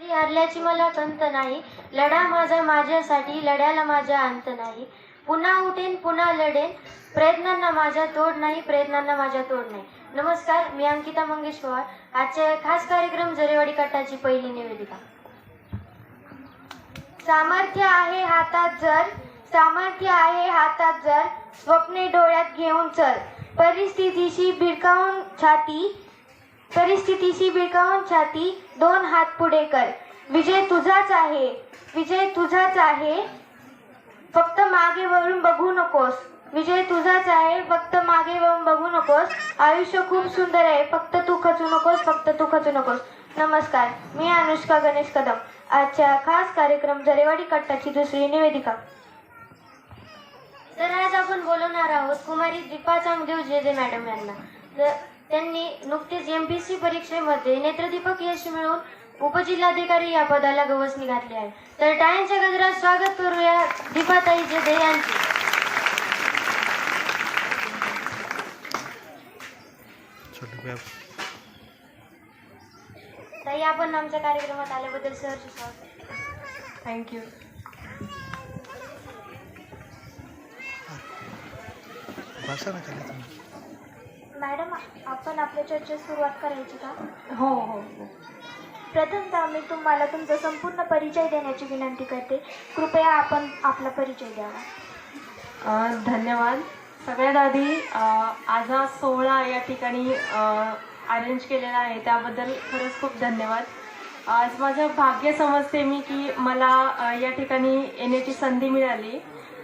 हरल्याची मला तंत नाही. लढा माझा माझ्यासाठी लढ्याला माझा अंत नाही. पुन्हा उठेन पुन्हा लढेन. प्रयत्नांना माझ्या तोड नाही प्रयत्नांना माझ्या तोड नाही. नमस्कार मी अंकिता मंगेश पवार. आजच्या खास कार्यक्रम जरेवाडी कट्टाची पहिली निवेदिका. सामर्थ्य आहे हातात जर सामर्थ्य आहे हातात जर स्वप्ने डोळ्यात घेऊन चल. परिस्थितीशी भिडकावून छाती परिस्थितीशी बिळकावून छाती दोन हात पुढे कर. विजय तुझाच आहे. विजय तुझाच आहे. फक्त मागे वळून बघू नकोस. विजय तुझाच आहे. फक्त मागे वळून बघू नकोस. आयुष्य खूप सुंदर आहे. फक्त तू खचू नकोस. फक्त तू खचू नकोस. नमस्कार. मी अनुष्का गणेश कदम. आजच्या खास कार्यक्रम जरेवाडी कट्टाची दुसरी निवेदिका. तर आज आपण बोलवणार आहोत कुमारी दीपा चांगदेव जे जे मॅडम यांना. तर त्यांनी नुकतेच एम पी सी परीक्षेमध्ये नेत्रदीपक यश मिळवून उपजिल्हाधिकारी या पदाला गवसणी घातली आहे. तर टाळ्यांच्या गजरात स्वागत करूया दीपाताई जेदे यांचे ताई आपण आमच्या कार्यक्रमात आल्याबद्दल सहर्ष स्वागत. थँक्यू बसा ना खाली तुम्ही. मॅडम आपण आपल्या चर्चेस सुरुवात करायची का? हो हो. हो प्रथमतः मी तुम्हाला तुमचा संपूर्ण परिचय देण्याची विनंती करते. कृपया आपण आपला परिचय द्यावा. अ, धन्यवाद. सगळ्यात आधी अ, आज हा सोहळा या ठिकाणी अरेंज केलेला आहे. त्याबद्दल खरंच खूप धन्यवाद. आज माझं भाग्य समजते मी की मला अ, या ठिकाणी येण्याची संधी मिळाली.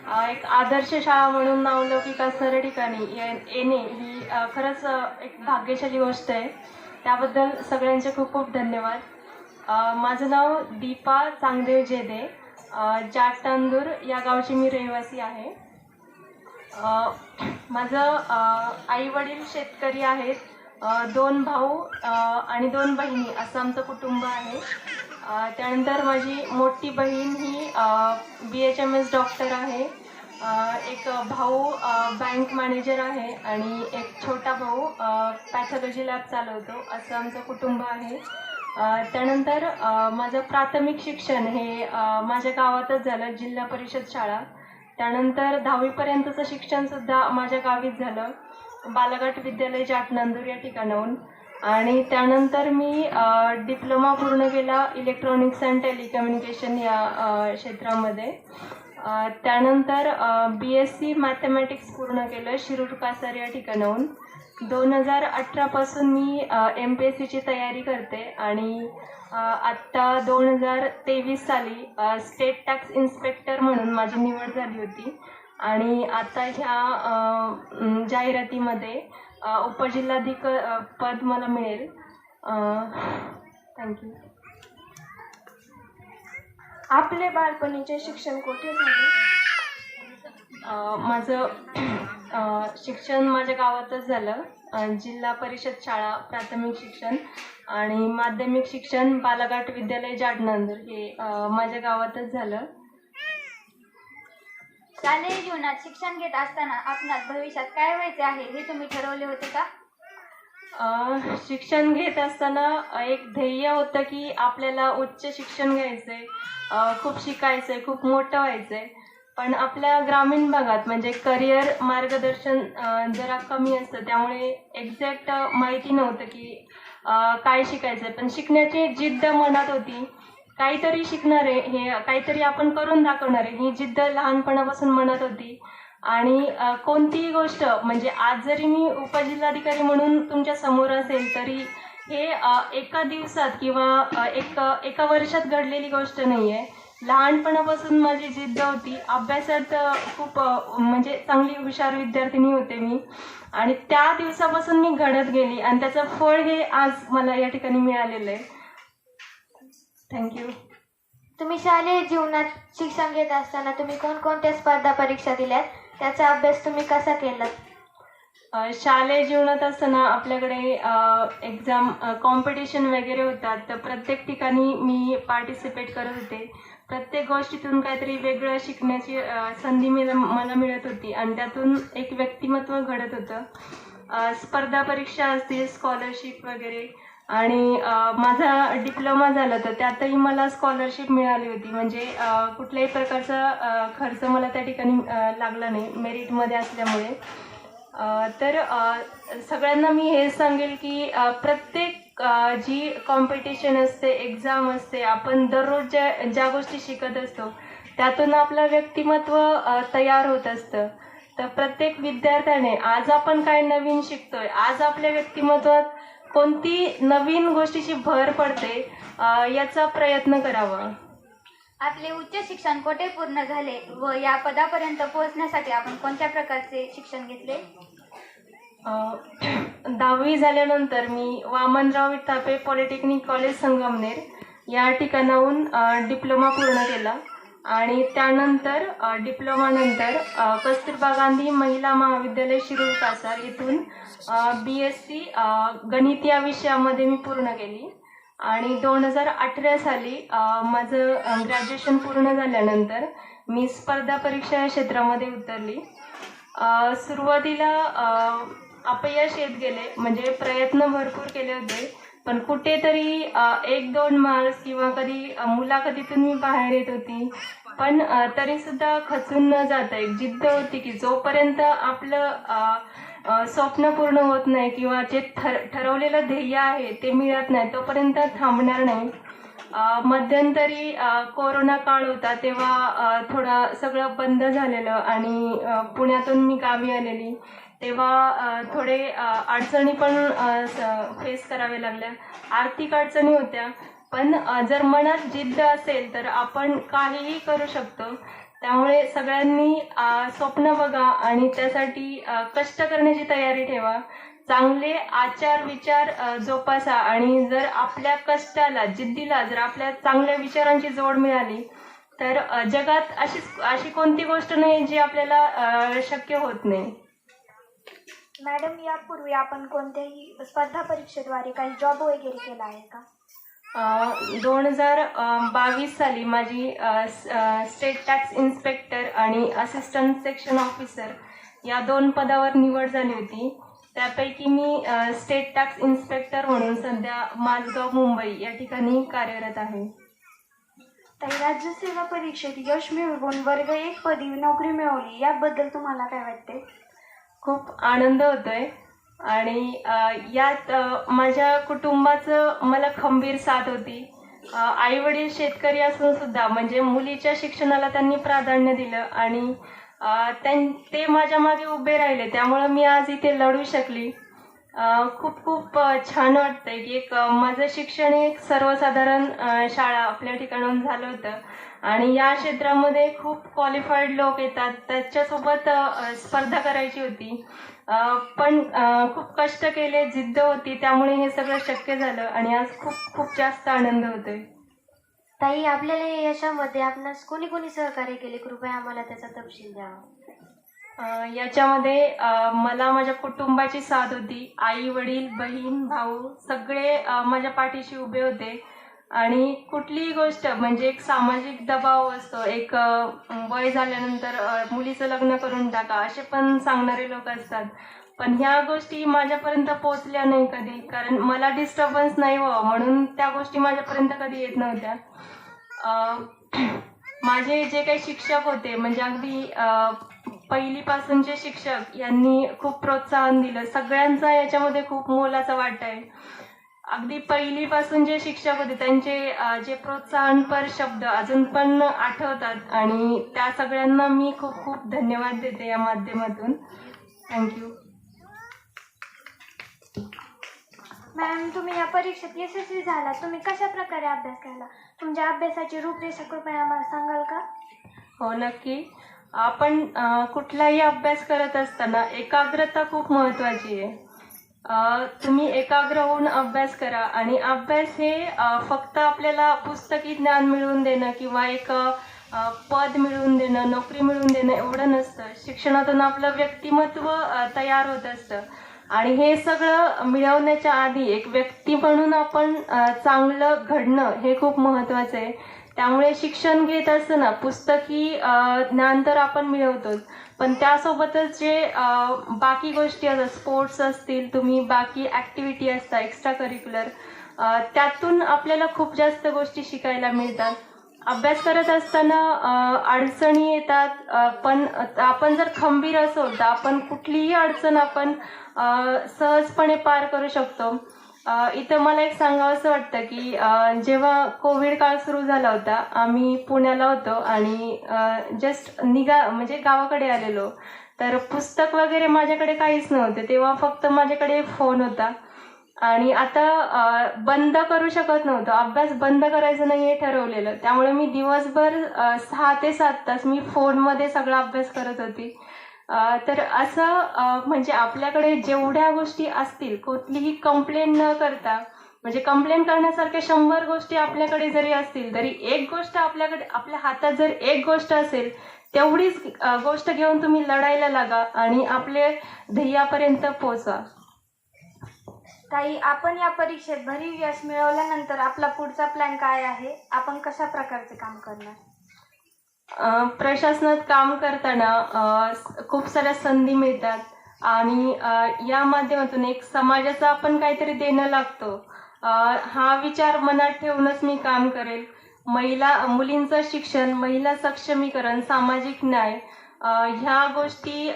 एक आदर्श शाळा म्हणून नावलौकिक असणाऱ्या ठिकाणी ये- येणे ही खरंच एक भाग्यशाली गोष्ट आहे. त्याबद्दल सगळ्यांचे खूप खूप धन्यवाद. माझं नाव दीपा चांगदेव जेदे. जाटांदूर या गावची मी रहिवासी आहे. माझं आई वडील शेतकरी आहेत. दोन भाऊ आणि दोन बहिणी असं आमचं कुटुंब आहे. त्यानंतर माझी मोठी बहीण ही B H M S doctor आहे. एक भाऊ बँक मॅनेजर आहे आणि एक छोटा भाऊ पॅथॉलॉजी लॅब चालवतो. असं आमचं कुटुंब आहे. त्यानंतर माझं प्राथमिक शिक्षण हे माझ्या गावातच झालं जिल्हा परिषद शाळा. त्यानंतर दहावीपर्यंतचं शिक्षणसुद्धा माझ्या गावीच झालं. बालाघाट विद्यालय जाटनांदूर या ठिकाणाहून. आणि त्यानंतर मी डिप्लोमा पूर्ण केला इलेक्ट्रॉनिक्स अँड टेलिकम्युनिकेशन या क्षेत्रामध्ये. त्यानंतर बी एस सी मॅथमॅटिक्स पूर्ण केलं शिरूर कासार या ठिकाणाहून. दोन हजार अठरापासून मी एम पी एस सीची तयारी करते आणि आत्ता दोन हजार तेवीस साली स्टेट टॅक्स इन्स्पेक्टर म्हणून माझी निवड झाली होती. आणि आता ह्या जाहिरातीमध्ये उपजिल्हाधिक पद मला मिळेल. थँक्यू आपले बालपणीचे शिक्षण कुठे झाले? माझं शिक्षण माझ्या गावातच झालं. जिल्हा परिषद शाळा प्राथमिक शिक्षण आणि माध्यमिक शिक्षण बालाघाट विद्यालय जाडनांदूर हे माझ्या गावातच झालं. शालेय जीवनात शिक्षण घेत असताना आपणास भविष्यात काय व्हायचे आहे हे तुम्ही ठरवले होते का? अ, शिक्षण घेत असताना एक ध्येय होतं की आपल्याला उच्च शिक्षण घ्यायचंय अ, खूप शिकायचंय खूप मोठं व्हायचंय. पण आपल्या ग्रामीण भागात म्हणजे करिअर मार्गदर्शन अ, जरा कमी असतं. त्यामुळे एक्झॅक्ट माहिती नव्हतं की अ, काय शिकायचंय. पण शिकण्याची एक जिद्द मनात होती. काहीतरी शिकणार आहे हे काहीतरी आपण करून दाखवणार आहे ही जिद्द लहानपणापासून म्हणत होती. आणि कोणतीही गोष्ट म्हणजे आज जरी मी उपजिल्हाधिकारी म्हणून तुमच्यासमोर असेल तरी हे एका दिवसात किंवा एक एका वर्षात घडलेली गोष्ट नाही आहे लहानपणापासून माझी जिद्द होती. अभ्यासात खूप म्हणजे चांगली हुशार विद्यार्थिनी होते मी. आणि त्या दिवसापासून मी घडत गेली. आणि त्याचं फळ हे आज मला या ठिकाणी मिळालेलं आहे. थँक्यू तुम्ही शालेय जीवनात शिक्षण घेत असताना तुम्ही कोणकोणत्या स्पर्धा परीक्षा दिल्यात? त्याचा अभ्यास तुम्ही कसा केलात? शालेय जीवनात असताना आपल्याकडे एक्झाम कॉम्पिटिशन वगैरे होतात. तर प्रत्येक ठिकाणी मी पार्टिसिपेट करत होते. प्रत्येक गोष्टीतून काहीतरी वेगळं शिकण्याची संधी मिळ मला मिळत होती. आणि त्यातून एक व्यक्तिमत्व घडत होतं. स्पर्धा परीक्षा असतील स्कॉलरशिप वगैरे. आणि माझा डिप्लोमा झाला तर त्यातही मला स्कॉलरशिप मिळाली होती. म्हणजे कुठल्याही प्रकारचा खर्च मला त्या ठिकाणी लागला नाही. मेरिटमध्ये असल्यामुळे. तर सगळ्यांना मी हे सांगेल की प्रत्येक जी कॉम्पिटिशन असते एक्झाम असते आपण दररोज ज्या ज्या गोष्टी शिकत असतो त्यातून आपलं व्यक्तिमत्व तयार होत असतं. तर प्रत्येक विद्यार्थ्याने आज आपण काय नवीन शिकतोय आज आपल्या व्यक्तिमत्वात कोणती नवीन गोष्टीची भर पडते याचा प्रयत्न करावा. आपले उच्च शिक्षण कोठे पूर्ण झाले व या पदापर्यंत पोहोचण्यासाठी आपण कोणत्या प्रकारचे शिक्षण घेतले? दहावी झाल्यानंतर मी वामनराव विठापे पॉलिटेक्निक कॉलेज संगमनेर या ठिकाणाहून डिप्लोमा पूर्ण केला. आणि त्यानंतर डिप्लोमानंतर कस्तुरबा गांधी महिला महाविद्यालय शिरूर कासार इथून बी एस सी गणित या विषयामध्ये मी पूर्ण केली. आणि दोन हजार अठरा साली माझं ग्रॅज्युएशन पूर्ण झाल्यानंतर मी स्पर्धा परीक्षा या क्षेत्रामध्ये उतरली. सुरुवातीला अपयश येत गेले म्हणजे प्रयत्न भरपूर केले होते. पण कुठेतरी एक दोन मार्क्स किंवा कधी मुलाखतीतून मी बाहेर येत होती. पण तरी सुद्धा खचून न जाता एक जिद्द होती की जोपर्यंत आपलं स्वप्न पूर्ण होत नाही किंवा जे ठर ठरवलेलं ध्येय आहे ते मिळत नाही तोपर्यंत थांबणार नाही. मध्यंतरी कोरोना काळ होता तेव्हा थोडा सगळं बंद झालेलं आणि पुण्यातून मी गावी आलेली. तेव्हा थोडे अडचणी पण फेस कराव्या लागल्या. आर्थिक अडचणी होत्या. पण जर मनात जिद्द असेल तर आपण काहीही करू शकतो. त्यामुळे सगळ्यांनी स्वप्न बघा आणि त्यासाठी कष्ट करण्याची तयारी ठेवा. चांगले आचार विचार जोपासा आणि जर आपल्या कष्टाला जिद्दीला जर आपल्या चांगल्या विचारांची जोड मिळाली तर जगात अशी अशी कोणती गोष्ट नाही जी आपल्याला शक्य होत नाही. मॅडम यापूर्वी आपण कोणत्याही स्पर्धा परीक्षेद्वारे काही जॉब वगैरे केला आहे का? दोन हजार बावीस साली माझी स्टेट टॅक्स इन्स्पेक्टर आणि असिस्टंट सेक्शन ऑफिसर या दोन पदावर निवड झाली होती. त्यापैकी मी स्टेट टॅक्स इन्स्पेक्टर म्हणून सध्या माझगाव मुंबई या ठिकाणी कार्यरत आहे. ताई राज्यसेवा परीक्षेत यश मिळवून वर्ग एक पदी नोकरी मिळवली याबद्दल तुम्हाला काय वाटते खूप आनंद होतोय. आणि यात माझ्या कुटुंबाचं मला खंबीर साथ होती. आई वडील शेतकरी असून सुद्धा म्हणजे मुलीच्या शिक्षणाला त्यांनी प्राधान्य दिलं आणि त्यां ते माझ्या मागे उभे राहिले. त्यामुळं मी आज इथे लढू शकली. खूप खूप छान वाटतंय की एक माझं शिक्षण एक सर्वसाधारण शाळा आपल्या ठिकाणून झालं होतं. आणि या क्षेत्रामध्ये खूप क्वालिफाईड लोक येतात. त्याच्यासोबत स्पर्धा करायची होती. पण खूप कष्ट केले जिद्द होती. त्यामुळे हे सगळं शक्य झालं आणि आज खूप खूप जास्त आनंद होतोय. ताई आपल्याला या यशामध्ये आपणास कोणी कोणी सहकार्य केले? कृपया आम्हाला त्याचा तपशील द्यावा याच्यामध्ये मला माझ्या कुटुंबाची साथ होती. आई वडील बहीण भाऊ सगळे माझ्या पाठीशी उभे होते. आणि कुठलीही गोष्ट म्हणजे एक सामाजिक दबाव असतो एक वय झाल्यानंतर मुलीचं लग्न करून टाका असे पण सांगणारे लोक असतात. पण ह्या गोष्टी माझ्यापर्यंत पोहोचल्या नाही कधी कारण मला डिस्टर्बन्स नाही व्हावं म्हणून त्या गोष्टी माझ्यापर्यंत कधी येत नव्हत्या. माझे जे काही शिक्षक होते म्हणजे अगदी पहिलीपासूनचे शिक्षक यांनी खूप प्रोत्साहन दिलं सगळ्यांचा याच्यामध्ये खूप मोलाचा वाटा आहे. अगदी पहिलीपासून जे शिक्षक होते त्यांचे जे प्रोत्साहनपर शब्द अजून पण आठवतात आणि त्या सगळ्यांना मी खूप खूप धन्यवाद देते या माध्यमातून. थँक्यू मॅम तुम्ही या परीक्षेत यशस्वी झाला. तुम्ही कशा प्रकारे अभ्यास केला? तुमच्या अभ्यासाची रूपरेषा कृपया आम्हाला सांगाल का? हो नक्की. आपण कुठलाही अभ्यास करत असताना एकाग्रता खूप महत्वाची आहे. तुम्ही एकाग्र होऊन अभ्यास करा आणि अभ्यास हे फक्त आपल्याला पुस्तकी ज्ञान मिळवून देणं किंवा एक पद मिळवून देणं नोकरी मिळवून देणं एवढं नसतं. शिक्षणातून आपलं व्यक्तिमत्व तयार होत असतं. आणि हे सगळं मिळवण्याच्या आधी एक व्यक्ती म्हणून आपण चांगलं घडणं हे खूप महत्वाचं आहे. त्यामुळे शिक्षण घेत असताना पुस्तकी ज्ञान तर आपण मिळवतोच. पण त्यासोबतच जे बाकी गोष्टी असतात स्पोर्ट्स असतील तुम्ही बाकी ॲक्टिव्हिटी असतात एक्स्ट्रा करिक्युलर त्यातून आपल्याला खूप जास्त गोष्टी शिकायला मिळतात. अभ्यास करत असताना अडचणी येतात पण आपण जर खंबीर असो तर आपण कुठलीही अडचण आपण सहजपणे पार करू शकतो. इथं मला एक सांगावंसं वाटतं की जेव्हा कोविड काळ सुरू झाला होता आम्ही पुण्याला होतो आणि जस्ट निगा म्हणजे गावाकडे आलेलो. तर पुस्तक वगैरे माझ्याकडे काहीच नव्हते. तेव्हा फक्त माझ्याकडे फोन होता. आणि आता बंद करू शकत नव्हतो. अभ्यास बंद करायचं नाही हे ठरवलेलं. त्यामुळे मी दिवसभर सहा ते सात तास मी फोनमध्ये सगळा अभ्यास करत होती. तर असं म्हणजे आपल्याकडे जेवढ्या गोष्टी असतील कुठलीही कंप्लेन न करता म्हणजे कंप्लेन करण्यासारख्या शंभर गोष्टी आपल्याकडे जरी असतील तरी एक गोष्ट आपल्याकडे आपल्या हातात जर एक गोष्ट असेल तेवढीच गोष्ट घेऊन तुम्ही लढायला लागा आणि आपले ध्येयापर्यंत पोहोचा. ताई आपण या परीक्षेत भरीव यश मिळवल्यानंतर आपला पुढचा प्लॅन काय आहे? आपण कशा प्रकारचे काम करणार? प्रशासनात काम करताना अ, खूप साऱ्या संधी मिळतात. आणि या माध्यमातून एक समाजाचा आपण काहीतरी देणं लागतो. हा विचार मनात ठेवूनच मी काम करेल. महिला मुलींचं शिक्षण महिला सक्षमीकरण सामाजिक न्याय ह्या गोष्टी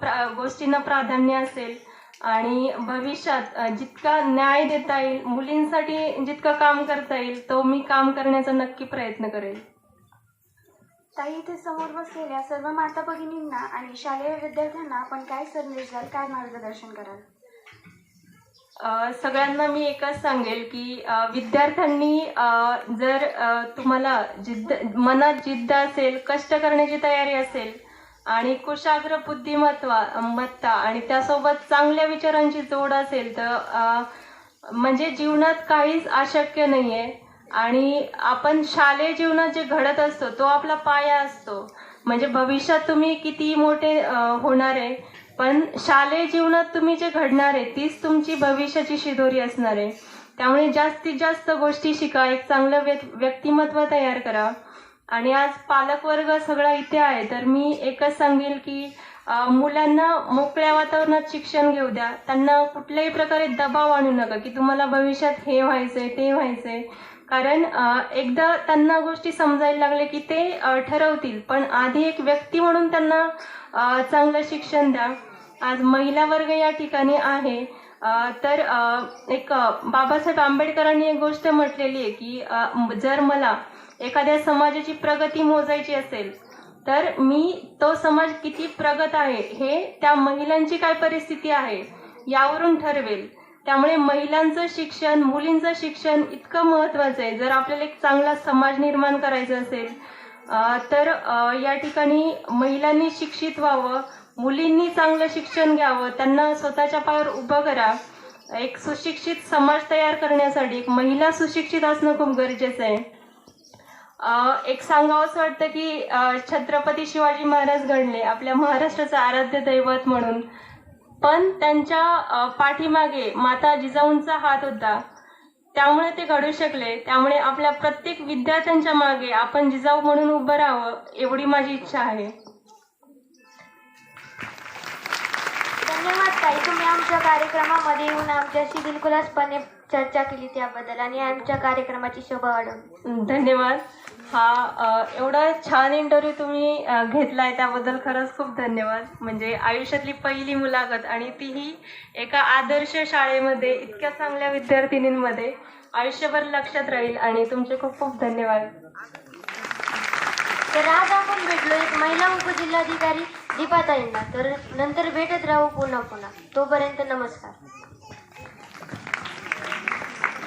प्रा गोष्टींना प्राधान्य असेल. आणि भविष्यात जितका न्याय देता येईल मुलींसाठी जितकं काम करता येईल तो मी काम करण्याचा नक्की प्रयत्न करेल. ताई इथे समोर बसलेल्या सर्व माता भगिनींना आणि शालेय विद्यार्थ्यांना आपण काय संदेश द्याल? काय मार्गदर्शन कराल? सगळ्यांना मी एकच सांगेल की विद्यार्थ्यांनी जर तुम्हाला जिद्द मनात जिद्द असेल कष्ट करण्याची तयारी असेल आणि कुशाग्र बुद्धिमत्वा मत्ता आणि त्यासोबत चांगल्या विचारांची जोड असेल तर म्हणजे जीवनात काहीच अशक्य नाहीये. आणि आपण शालेय जीवनात जे घडत असतो तो आपला पाया असतो. म्हणजे भविष्यात तुम्ही किती मोठे होणार आहे पण शालेय जीवनात तुम्ही जे घडणार आहे तीच तुमची भविष्याची शिदोरी असणार आहे. त्यामुळे जास्तीत जास्त गोष्टी शिका एक चांगलं व्यक्तिमत्व तयार करा. आणि आज पालकवर्ग सगळा इथे आहे तर मी एकच सांगेल की मुलांना मोकळ्या वातावरणात शिक्षण घेऊ द्या. त्यांना कुठल्याही प्रकारे दबाव आणू नका की तुम्हाला भविष्यात हे व्हायचंय ते व्हायचंय. कारण एकदा त्यांना गोष्टी समजायला लागले की ते ठरवतील. पण आधी एक व्यक्ती म्हणून त्यांना चांगलं शिक्षण द्या. आज महिला वर्ग या ठिकाणी आहे. तर एक बाबासाहेब आंबेडकरांनी एक गोष्ट म्हटलेली आहे की जर मला एखाद्या समाजाची प्रगती मोजायची असेल तर मी तो समाज किती प्रगत आहे हे त्या महिलांची काय परिस्थिती आहे यावरून ठरवेल. त्यामुळे महिलांचं शिक्षण मुलींचं शिक्षण इतकं महत्वाचं आहे. जर आपल्याला एक चांगला समाज निर्माण करायचा असेल तर या ठिकाणी महिलांनी शिक्षित व्हावं मुलींनी चांगलं शिक्षण घ्यावं त्यांना स्वतःच्या पायावर उभं करा. एक सुशिक्षित समाज तयार करण्यासाठी एक महिला सुशिक्षित असणं खूप गरजेचं आहे. एक सांगावं असं वाटतं की छत्रपती शिवाजी महाराज घडले. आपल्या महाराष्ट्राचं आराध्य दैवत म्हणून. पण त्यांच्या पाठीमागे माता जिजाऊंचा हात होता. त्यामुळे ते घडू शकले. त्यामुळे आपल्या प्रत्येक विद्यार्थ्यांच्या मागे आपण जिजाऊ म्हणून उभं राहावं एवढी माझी इच्छा आहे. धन्यवाद ताई. तुम्ही आमच्या कार्यक्रमामध्ये येऊन आमच्याशी दिलखुलासपणे चर्चा केली त्याबद्दल आणि आमच्या कार्यक्रमाची शोभा वाढवली. धन्यवाद. हा एवढा छान इंटरव्ह्यू तुम्ही घेतलाय त्याबद्दल खरंच खूप धन्यवाद. म्हणजे आयुष्यातली पहिली मुलाखत आणि तीही एका आदर्श शाळेमध्ये इतक्या चांगल्या विद्यार्थिनींमध्ये आयुष्यभर लक्षात राहील आणि तुमचे खूप खूप धन्यवाद. तर आज आपण भेटलो एक महिला उपजिल्हाधिकारी दीपाताईंना. तर नंतर भेटत राहू पुन्हा पुन्हा. तोपर्यंत नमस्कार.